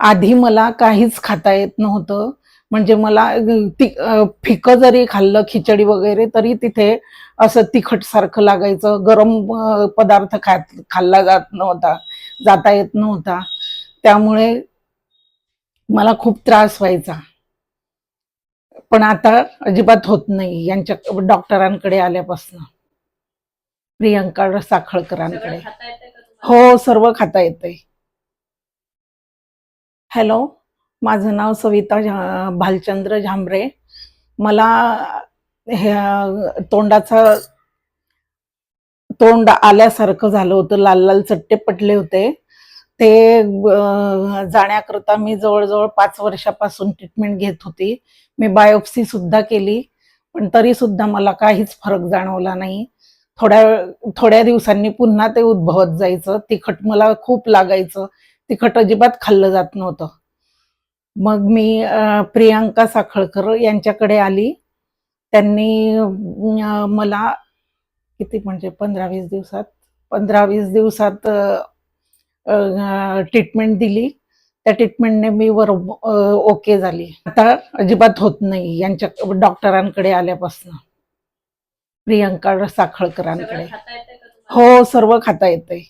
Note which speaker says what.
Speaker 1: आधी मला काहीच खाता येत नव्हतं. म्हणजे मला ति फिकं जरी खाल्लं खिचडी वगैरे तरी तिथे असं तिखट सारखं लागायचं. गरम पदार्थ खात खाल्ला जात नव्हता जाता येत नव्हता. त्यामुळे मला खूप त्रास व्हायचा. पण आता अजिबात होत नाही यांच्या डॉक्टरांकडे आल्यापासून. प्रियंका साखळकरांकडे? हो सर्व खाता येतंय. हॅलो माझं नाव सविता झा- भालचंद्र झांबरे. मला तोंडाचा तोंड आल्यासारखं झालं होतं. लाल लाल चट्टे पटले होते. ते जाण्याकरता मी जवळजवळ पाच वर्षापासून ट्रीटमेंट घेत होती. मी बायोप्सी सुद्धा केली पण तरी सुद्धा मला काहीच फरक जाणवला नाही. थोड्या थोड्या दिवसांनी पुन्हा ते उद्भवत जायचं. तिखट मला खूप लागायचं. तिखट अजिबात खाल्लं जात नव्हतं. मग मी प्रियांका साखळकर यांच्याकडे आली. त्यांनी मला किती म्हणजे पंधरा वीस दिवसात पंधरा वीस दिवसात ट्रीटमेंट दिली. त्या ट्रीटमेंटने मी वर ओके झाली. आता अजिबात होत नाही यांच्या डॉक्टरांकडे आल्यापासून. प्रियंका साखळकरांकडे? हो सर्व खाता येतंय.